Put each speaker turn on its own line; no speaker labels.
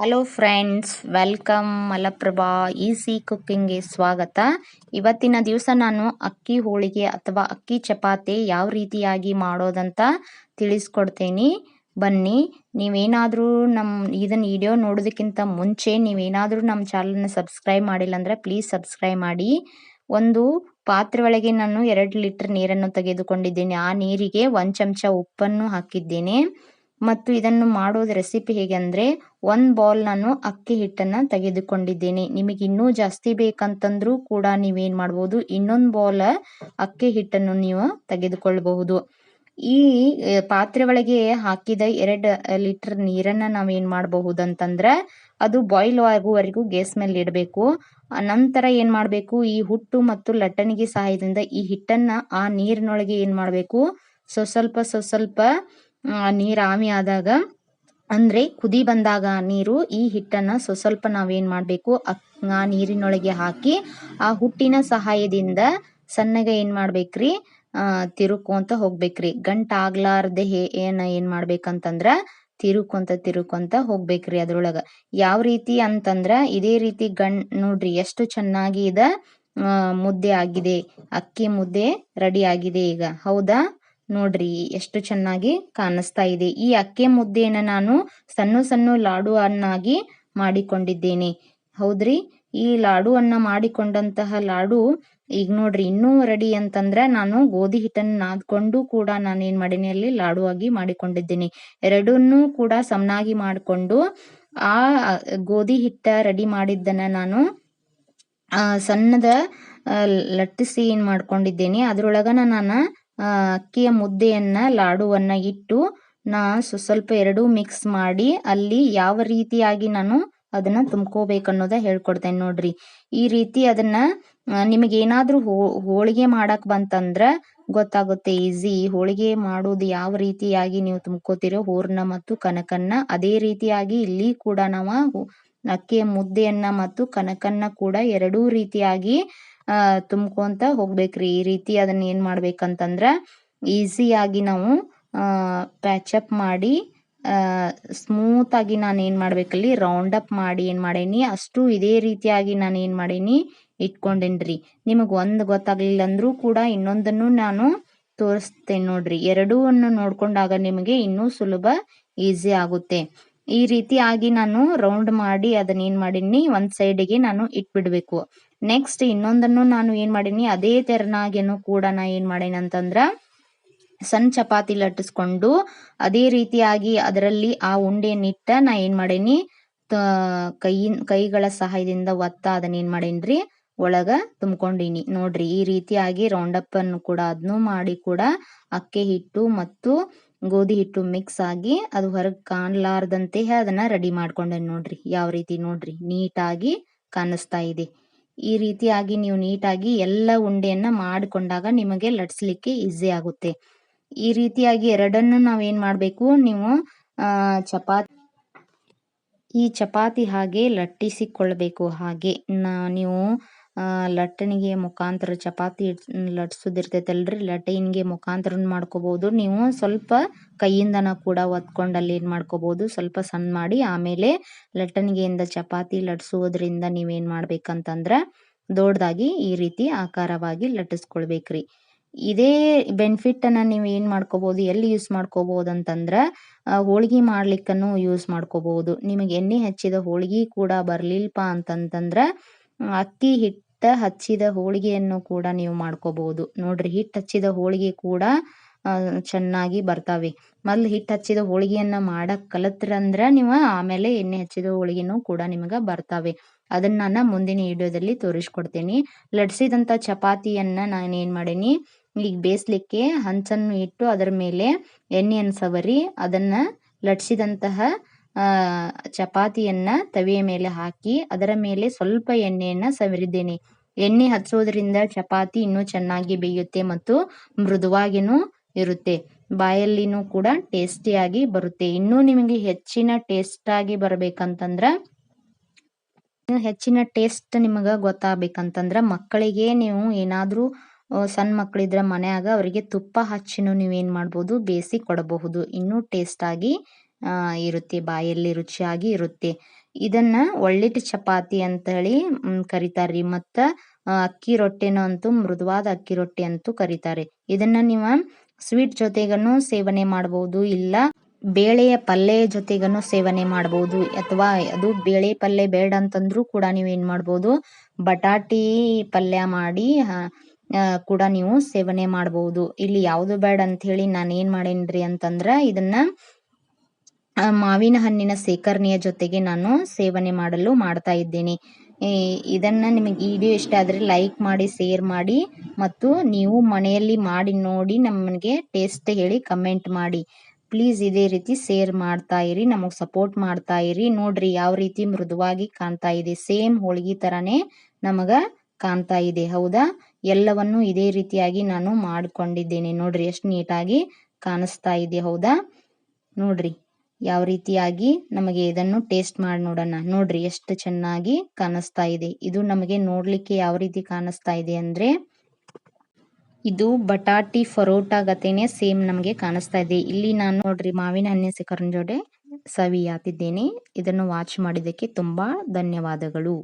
Hello friends welcome Malaprabha easy ಕುಕ್ಕಿಂಗ್ಗೆ ಸ್ವಾಗತ. ಇವತ್ತಿನ ದಿವಸ ನಾನು ಅಕ್ಕಿ ಹೋಳಿಗೆ ಅಥವಾ ಅಕ್ಕಿ ಚಪಾತಿ ಯಾವ ರೀತಿಯಾಗಿ ಮಾಡೋದಂತ ತಿಳಿಸ್ಕೊಡ್ತೀನಿ. ಬನ್ನಿ, ನೀವೇನಾದರೂ ನಮ್ಮ ಇದನ್ನು ವಿಡಿಯೋ ನೋಡೋದಕ್ಕಿಂತ ಮುಂಚೆ ನೀವೇನಾದರೂ ನಮ್ಮ ಚಾನಲ್ನ ಸಬ್ಸ್ಕ್ರೈಬ್ ಮಾಡಿಲ್ಲ ಅಂದರೆ ಪ್ಲೀಸ್ ಸಬ್ಸ್ಕ್ರೈಬ್ ಮಾಡಿ. ಒಂದು ಪಾತ್ರೆ ಒಳಗೆ ನಾನು ಎರಡು ಲೀಟರ್ ನೀರನ್ನು ತೆಗೆದುಕೊಂಡಿದ್ದೇನೆ. ಆ ನೀರಿಗೆ ಒಂದು ಚಮಚ ಉಪ್ಪನ್ನು ಹಾಕಿದ್ದೇನೆ. ಮತ್ತು ಇದನ್ನು ಮಾಡೋದು ರೆಸಿಪಿ ಹೇಗೆ ಅಂದರೆ ಒಂದು ಬೌಲ್ ನಾನು ಅಕ್ಕಿ ಹಿಟ್ಟನ್ನು ತೆಗೆದುಕೊಂಡಿದ್ದೇನೆ. ನಿಮಗೆ ಇನ್ನೂ ಜಾಸ್ತಿ ಬೇಕಂತಂದ್ರೂ ಕೂಡ ನೀವೇನು ಮಾಡ್ಬೋದು, ಇನ್ನೊಂದು ಬೌಲ್ ಅಕ್ಕಿ ಹಿಟ್ಟನ್ನು ನೀವು ತೆಗೆದುಕೊಳ್ಳಬಹುದು ಈ ಪಾತ್ರೆ ಒಳಗೆ ಹಾಕಿದ ಎರಡು ಲೀಟರ್ ನೀರನ್ನು ನಾವೇನು ಮಾಡಬಹುದು ಅಂತಂದ್ರೆ ಅದು ಬಾಯ್ಲ್ ಆಗುವವರೆಗೂ ಗ್ಯಾಸ್ ಮೇಲೆ ಇಡಬೇಕು. ನಂತರ ಏನು ಮಾಡಬೇಕು, ಈ ಹುಟ್ಟು ಮತ್ತು ಲಟ್ಟಣಿಗೆ ಸಹಾಯದಿಂದ ಈ ಹಿಟ್ಟನ್ನು ಆ ನೀರಿನೊಳಗೆ ಏನು ಮಾಡಬೇಕು ಸ್ವಸ್ವಲ್ಪ ಸ್ವಲ್ಪ ಸೊ ಸ್ವಲ್ಪ ನೀರು ಆವಿ ಆದಾಗ, ಅಂದ್ರೆ ಕುದಿ ಬಂದಾಗ ನೀರು ಈ ಹಿಟ್ಟನ್ನ ಸ್ವಲ್ಪ ನಾವೇನು ಮಾಡಬೇಕು, ಆ ನೀರಿನೊಳಗೆ ಹಾಕಿ, ಆ ಹುಟ್ಟಿನ ಸಹಾಯದಿಂದ ಸಣ್ಣಗೆ ಏನು ಮಾಡ್ಬೇಕ್ರಿ ತಿರುಕೊಂತ ಹೋಗ್ಬೇಕ್ರಿ. ಗಂಟ ಆಗ್ಲಾರ್ದೆ ಏನು ಏನು ಮಾಡ್ಬೇಕಂತಂದ್ರ ತಿರುಕೊಂತ ತಿರುಕೊಂತ ಹೋಗ್ಬೇಕ್ರಿ ಅದ್ರೊಳಗ. ಯಾವ ರೀತಿ ಅಂತಂದ್ರ, ಇದೇ ರೀತಿ ಗಣ್ ನೋಡ್ರಿ ಎಷ್ಟು ಚೆನ್ನಾಗಿ ಇದ ಮುದ್ದೆ ಆಗಿದೆ, ಅಕ್ಕಿ ಮುದ್ದೆ ರೆಡಿ ಆಗಿದೆ ಈಗ. ಹೌದಾ? ನೋಡ್ರಿ ಎಷ್ಟು ಚೆನ್ನಾಗಿ ಕಾಣಿಸ್ತಾ ಇದೆ. ಈ ಅಕ್ಕಿ ಮುದ್ದೆಯನ್ನು ನಾನು ಸಣ್ಣ ಸಣ್ಣ ಲಾಡು ಅನ್ನಾಗಿ ಮಾಡಿಕೊಂಡಿದ್ದೇನೆ. ಹೌದ್ರಿ? ಈ ಲಾಡು ಅನ್ನ ಮಾಡಿಕೊಂಡಂತಹ ಲಾಡು ಈಗ ನೋಡ್ರಿ ಇನ್ನೂ ರೆಡಿ ಅಂತಂದ್ರೆ ನಾನು ಗೋಧಿ ಹಿಟ್ಟನ್ನು ನಾದ್ಕೊಂಡು ಕೂಡ ನಾನು ಏನ್ ಮಾಡೀನಿ ಅಲ್ಲಿ ಲಾಡು ಆಗಿ ಮಾಡಿಕೊಂಡಿದ್ದೀನಿ. ಎರಡನ್ನೂ ಕೂಡ ಸಮನಾಗಿ ಮಾಡಿಕೊಂಡು ಆ ಗೋಧಿ ಹಿಟ್ಟ ರೆಡಿ ಮಾಡಿದ್ದನ್ನ ನಾನು ಸಣ್ಣದ ಲಟ್ಟಿಸಿ ಏನ್ ಮಾಡ್ಕೊಂಡಿದ್ದೇನೆ. ಅದ್ರೊಳಗನ ನಾನು ಅಕ್ಕಿಯ ಮುದ್ದೆಯನ್ನು ಲಾಡುವನ್ನ ಇಟ್ಟು ನಾ ಸ್ವಲ್ಪ ಎರಡೂ ಮಿಕ್ಸ್ ಮಾಡಿ ಅಲ್ಲಿ ಯಾವ ರೀತಿಯಾಗಿ ನಾನು ಅದನ್ನ ತುಂಬ್ಕೋಬೇಕನ್ನೋದ ಹೇಳ್ಕೊಡ್ತೇನೆ ನೋಡ್ರಿ. ಈ ರೀತಿ ಅದನ್ನ ನಿಮಗೇನಾದರೂ ಹೋ, ಹೋಳಿಗೆ ಮಾಡಕ್ ಬಂತಂದ್ರೆ ಗೊತ್ತಾಗುತ್ತೆ ಈಸಿ. ಹೋಳಿಗೆ ಮಾಡೋದು ಯಾವ ರೀತಿಯಾಗಿ ನೀವು ತುಂಬ್ಕೋತಿರೋ ಹೂರ್ಣ ಮತ್ತು ಕನಕನ್ನ, ಅದೇ ರೀತಿಯಾಗಿ ಇಲ್ಲಿ ಕೂಡ ನಾವು ಅಕ್ಕಿಯ ಮುದ್ದೆಯನ್ನ ಮತ್ತು ಕನಕನ್ನ ಕೂಡ ಎರಡೂ ರೀತಿಯಾಗಿ ಆ, ತುಂಬ್ಕೊಂತ ಹೋಗ್ಬೇಕ್ರಿ. ಈ ರೀತಿ ಅದನ್ನ ಏನ್ ಮಾಡ್ಬೇಕಂತಂದ್ರ ಈಸಿಯಾಗಿ ನಾವು ಪ್ಯಾಚಪ್ ಮಾಡಿ ಸ್ಮೂತ್ ಆಗಿ ನಾನು ಏನ್ ಮಾಡ್ಬೇಕಲ್ಲಿ ರೌಂಡ್ ಅಪ್ ಮಾಡಿ ಏನ್ ಮಾಡೇನಿ. ಅಷ್ಟು ಇದೇ ರೀತಿಯಾಗಿ ನಾನು ಏನ್ ಮಾಡೇನಿ, ಇಟ್ಕೊಂಡೇನ್ರಿ. ನಿಮಗ್ ಒಂದ್ ಗೊತ್ತಾಗ್ಲಿಲ್ಲ ಅಂದ್ರೂ ಕೂಡ ಇನ್ನೊಂದನ್ನು ನಾನು ತೋರಿಸ್ತೇನೆ ನೋಡ್ರಿ. ಎರಡೂ ನೋಡ್ಕೊಂಡಾಗ ನಿಮಗೆ ಇನ್ನೂ ಸುಲಭ ಈಸಿ ಆಗುತ್ತೆ. ಈ ರೀತಿಯಾಗಿ ನಾನು ರೌಂಡ್ ಮಾಡಿ ಅದನ್ನ ಏನ್ ಮಾಡೀನಿ, ಒಂದ್ ಸೈಡ್ಗೆ ನಾನು ಇಟ್ಬಿಡ್ಬೇಕು. ನೆಕ್ಸ್ಟ್ ಇನ್ನೊಂದನ್ನು ನಾನು ಏನ್ ಮಾಡೀನಿ, ಅದೇ ತೆರನಾಗೇನು ಕೂಡ ನಾ ಏನ್ ಮಾಡೇನಿ ಅಂತಂದ್ರ, ಸಣ್ಣ ಚಪಾತಿ ಲಟ್ಟಿಸ್ಕೊಂಡು ಅದೇ ರೀತಿಯಾಗಿ ಅದರಲ್ಲಿ ಆ ಉಂಡೆಯನ್ನಿಟ್ಟ ನಾ ಏನ್ ಮಾಡೇನಿ ಕೈ ಕೈಗಳ ಸಹಾಯದಿಂದ ಒತ್ತ ಅದನ್ನ ಏನ್ ಮಾಡೇನ್ರಿ, ಒಳಗ ತುಂಬ್ಕೊಂಡಿನಿ. ನೋಡ್ರಿ, ಈ ರೀತಿಯಾಗಿ ರೌಂಡಪ್ ಅನ್ನು ಕೂಡ ಅದನ್ನು ಮಾಡಿ ಕೂಡ ಅಕ್ಕಿ ಹಿಟ್ಟು ಮತ್ತು ಗೋಧಿ ಹಿಟ್ಟು ಮಿಕ್ಸ್ ಆಗಿ ಅದು ಹೊರಗೆ ಕಾಣಲಾರ್ದಂತೆ ಅದನ್ನ ರೆಡಿ ಮಾಡ್ಕೊಂಡೆ ನೋಡ್ರಿ. ಯಾವ ರೀತಿ ನೋಡ್ರಿ, ನೀಟಾಗಿ ಕಾಣಿಸ್ತಾ ಇದೆ. ಈ ರೀತಿಯಾಗಿ ನೀವು ನೀಟಾಗಿ ಎಲ್ಲ ಉಂಡೆಯನ್ನ ಮಾಡಿಕೊಂಡಾಗ ನಿಮಗೆ ಲಟ್ಸ್ಲಿಕ್ಕೆ ಈಸಿ ಆಗುತ್ತೆ. ಈ ರೀತಿಯಾಗಿ ಎರಡನ್ನು ನಾವೇನ್ ಮಾಡಬೇಕು? ನೀವು ಚಪಾತಿ, ಈ ಚಪಾತಿ ಹಾಗೆ ಲಟ್ಟಿಸಿಕೊಳ್ಬೇಕು ಹಾಗೆ ನೀವು ಲಟ್ಟಣಿಗೆ ಮುಖಾಂತರ ಚಪಾತಿ ಲಟ್ಸೋದಿರ್ತೈತಲ್ರಿ ಲಟ್ಟಣಿಗೆ ಮುಖಾಂತರ ಮಾಡ್ಕೋಬಹುದು ನೀವು ಸ್ವಲ್ಪ ಕೈಯಿಂದನ ಕೂಡ ಒತ್ಕೊಂಡು ಅಲ್ಲಿ ಏನು ಮಾಡ್ಕೋಬಹುದು ಸ್ವಲ್ಪ ಸಣ್ಣ ಮಾಡಿ ಆಮೇಲೆ ಲಟ್ಟಣಿಗೆಯಿಂದ ಚಪಾತಿ ಲಟ್ಸೋದ್ರಿಂದ ನೀವೇನು ಮಾಡ್ಬೇಕಂತಂದ್ರೆ ದೊಡ್ಡದಾಗಿ ಈ ರೀತಿ ಆಕಾರವಾಗಿ ಲಟ್ಟಿಸ್ಕೊಳ್ಬೇಕ್ರಿ. ಇದೇ ಬೆನಿಫಿಟ್ ಅನ್ನ ನೀವು ಏನು ಮಾಡ್ಕೋಬಹುದು ಎಲ್ಲಿ ಯೂಸ್ ಮಾಡ್ಕೋಬಹುದು ಅಂತಂದ್ರೆ ಹೋಳಿಗೆ ಮಾಡ್ಲಿಕ್ಕನು ಯೂಸ್ ಮಾಡ್ಕೋಬಹುದು ನಿಮಗೆ ಎಣ್ಣೆ ಹಚ್ಚಿದ ಹೋಳಿಗೆ ಕೂಡ ಬರ್ಲಿಲ್ಪ ಅಂತಂತಂದ್ರೆ, ಅಕ್ಕಿ ಹಿಟ್ಟು ಹಚ್ಚಿದ ಹೋಳಿಗೆಯನ್ನು ಕೂಡ ನೀವು ಮಾಡ್ಕೋಬಹುದು. ನೋಡ್ರಿ ಹಿಟ್ಟು ಹಚ್ಚಿದ ಹೋಳಿಗೆ ಕೂಡ ಚೆನ್ನಾಗಿ ಬರ್ತಾವೆ. ಮೊದ್ಲು ಹಿಟ್ಟು ಹಚ್ಚಿದ ಹೋಳಿಗೆಯನ್ನ ಮಾಡಕ್ ಕಲತ್ರಂದ್ರ ನೀವು ಆಮೇಲೆ ಎಣ್ಣೆ ಹಚ್ಚಿದ ಹೋಳಿಗೆನೂ ಕೂಡ ನಿಮಗೆ ಬರ್ತಾವೆ. ಅದನ್ನ ನಾನು ಮುಂದಿನ ವಿಡಿಯೋದಲ್ಲಿ ತೋರಿಸ್ಕೊಡ್ತೀನಿ. ಚಪಾತಿಯನ್ನ ನಾನು ಏನ್ ಮಾಡೀನಿ, ಈಗ ಬೇಯಿಸ್ಲಿಕ್ಕೆ ಹಂಚನ್ನು ಇಟ್ಟು ಅದರ ಮೇಲೆ ಎಣ್ಣೆಯನ್ನು ಸವರಿ ಅದನ್ನ ಲಟ್ಸಿದಂತಹ ಚಪಾತಿಯನ್ನ ತವೆಯ ಮೇಲೆ ಹಾಕಿ ಅದರ ಮೇಲೆ ಸ್ವಲ್ಪ ಎಣ್ಣೆಯನ್ನ ಸವರಿದ್ದೇನೆ. ಎಣ್ಣೆ ಹಚ್ಚೋದ್ರಿಂದ ಚಪಾತಿ ಇನ್ನೂ ಚೆನ್ನಾಗಿ ಬೇಯುತ್ತೆ ಮತ್ತು ಮೃದುವಾಗಿನೂ ಇರುತ್ತೆ. ಬಾಯಲ್ಲಿನೂ ಕೂಡ ಟೇಸ್ಟಿಯಾಗಿ ಬರುತ್ತೆ. ಇನ್ನೂ ನಿಮಗೆ ಹೆಚ್ಚಿನ ಟೇಸ್ಟ್ ಆಗಿ ಬರ್ಬೇಕಂತಂದ್ರ ಹೆಚ್ಚಿನ ಟೇಸ್ಟ್ ನಿಮಗೆ ಗೊತ್ತಾಗಬೇಕಂತಂದ್ರ ಮಕ್ಕಳಿಗೆ ನೀವು ಏನಾದರೂ ಸಣ್ಣ ಮಕ್ಕಳಿದ್ರೆ ಮನೆಯಾಗ ಅವರಿಗೆ ತುಪ್ಪ ಹಚ್ಚಿನೂ ನೀವೇನ್ ಮಾಡ್ಬೋದು? ಬೇಯಿಸಿ ಕೊಡಬಹುದು. ಇನ್ನೂ ಟೇಸ್ಟಾಗಿ ಇರುತ್ತೆ, ಬಾಯಲ್ಲಿ ರುಚಿಯಾಗಿ ಇರುತ್ತೆ. ಇದನ್ನ ಒಳ್ಳಿಟ್ಟು ಚಪಾತಿ ಅಂತೇಳಿ ಹೇಳಿ ಕರೀತಾರ್ರಿ. ಮತ್ತು ಅಕ್ಕಿ ರೊಟ್ಟಿನ ಅಂತೂ, ಮೃದುವಾದ ಅಕ್ಕಿ ರೊಟ್ಟಿ ಅಂತೂ ಕರೀತಾರೆ. ಇದನ್ನ ನೀವು ಸ್ವೀಟ್ ಜೊತೆಗನು ಸೇವನೆ ಮಾಡಬಹುದು ಇಲ್ಲ ಬೇಳೆಯ ಪಲ್ಯ ಜೊತೆಗನು ಸೇವನೆ ಮಾಡಬಹುದು ಅಥವಾ ಅದು ಬೇಳೆ ಪಲ್ಯ ಬೇಡ ಅಂತಂದ್ರೂ ಕೂಡ ನೀವು ಏನು ಮಾಡ್ಬೋದು, ಬಟಾಟಿ ಪಲ್ಯ ಮಾಡಿ ಕೂಡ ನೀವು ಸೇವನೆ ಮಾಡಬಹುದು ಇಲ್ಲಿ ಯಾವುದು ಬೇಡ ಅಂತ ಹೇಳಿ ನಾನು ಏನು ಮಾಡೇನ್ರಿ ಅಂತಂದ್ರೆ, ಇದನ್ನ ಮಾವಿನ ಹಣ್ಣಿನ ಸೇಕರಣೆಯ ಜೊತೆಗೆ ನಾನು ಸೇವನೆ ಮಾಡಲು ಮಾಡ್ತಾ ಇದ್ದೇನೆ. ಇದನ್ನ ನಿಮಗೆ ವಿಡಿಯೋ ಇಷ್ಟ ಆದರೆ ಲೈಕ್ ಮಾಡಿ ಶೇರ್ ಮಾಡಿ ಮತ್ತು ನೀವು ಮನೆಯಲ್ಲಿ ಮಾಡಿ ನೋಡಿ ನಮಗೆ ಟೇಸ್ಟ್ ಹೇಳಿ ಕಮೆಂಟ್ ಮಾಡಿ. ಪ್ಲೀಸ್ ಇದೇ ರೀತಿ ಶೇರ್ ಮಾಡ್ತಾ ಇರಿ, ನಮಗೆ ಸಪೋರ್ಟ್ ಮಾಡ್ತಾ ಇರಿ. ನೋಡ್ರಿ ಯಾವ ರೀತಿ ಮೃದುವಾಗಿ ಕಾಣ್ತಾ ಇದೆ. ಸೇಮ್ ಹೋಳಿಗೆ ತರಾನೇ ನಮಗ ಕಾಣ್ತಾ ಇದೆ. ಹೌದಾ? ಎಲ್ಲವನ್ನು ಇದೇ ರೀತಿಯಾಗಿ ನಾನು ಮಾಡಿಕೊಂಡಿದ್ದೇನೆ. ನೋಡ್ರಿ ಎಷ್ಟು ನೀಟಾಗಿ ಕಾಣಿಸ್ತಾ ಇದೆ. ಹೌದಾ? ನೋಡ್ರಿ. ಯಾವ ರೀತಿಯಾಗಿ ನಮಗೆ ಇದನ್ನು ಟೇಸ್ಟ್ ಮಾಡಿ ನೋಡೋಣ. ನೋಡ್ರಿ ಎಷ್ಟು ಚೆನ್ನಾಗಿ ಕಾಣಿಸ್ತಾ ಇದೆ. ಇದು ನಮಗೆ ನೋಡ್ಲಿಕ್ಕೆ ಯಾವ ರೀತಿ ಕಾಣಿಸ್ತಾ ಇದೆ ಅಂದ್ರೆ ಇದು ಬಟಾಟಿ ಫರೋಟ ಗತೆನೆ ಸೇಮ್ ನಮಗೆ ಕಾಣಿಸ್ತಾ ಇದೆ. ಇಲ್ಲಿ ನಾನು ನೋಡ್ರಿ ಮಾವಿನ ಹಣ್ಣಿನ ಸಿಕರ್ನ ಜೋಡೆ ಸವಿ ಹಾತಿದ್ದೇನೆ ಇದನ್ನು ವಾಚ್ ಮಾಡಿದ್ದಕ್ಕೆ ತುಂಬಾ ಧನ್ಯವಾದಗಳು.